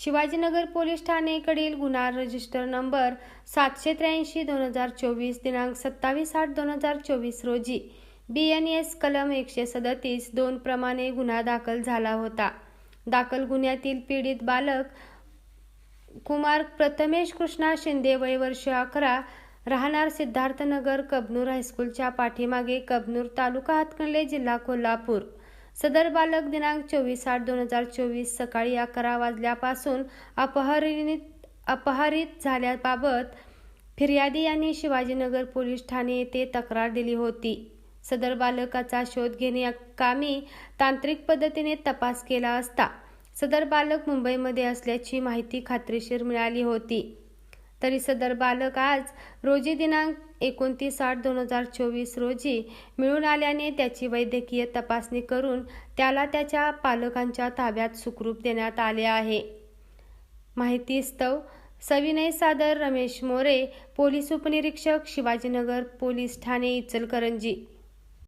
Shivajinagar police ठाणेकडील गुन्हा register number सातशे त्र्याऐंशी दोन हजार चोवीस दिनांक सत्तावीस आठ दोन हजार चोवीस रोजी बी एन एस कलम एकशे सदतीस दोन प्रमाणे गुन्हा दाखल झाला होता. दाखल गुन्ह्यातील पीडित बालक कुमार प्रथमेश कृष्णा शिंदे वय वर्ष अकरा राहणार सिद्धार्थनगर कबनूर हायस्कूलच्या पाठीमागे कबनूर तालुका हातकणले जिल्हा कोल्हापूर. सदर बालक दिनांक चोवीस आठ दोन हजार चोवीस सकाळी अकरा वाजल्यापासून अपहरित अपहरित झाल्याबाबत फिर्यादी यांनी शिवाजीनगर पोलीस ठाणे येथे तक्रार दिली होती. सदर बालकाचा शोध घेणे कामी तांत्रिक पद्धतीने तपास केला असता सदर बालक मुंबईमध्ये असल्याची माहिती खात्रीशीर मिळाली होती. तरी सदर बालक आज रोजी दिनांक एकोणतीस आठ दोन हजार चोवीस रोजी मिळून आल्याने त्याची वैद्यकीय तपासणी करून त्याला त्याच्या पालकांच्या ताब्यात सुखरूप देण्यात आले आहे. माहितीस्तव सविनय सादर रमेश मोरे पोलीस उपनिरीक्षक शिवाजीनगर पोलीस ठाणे इचलकरंजी.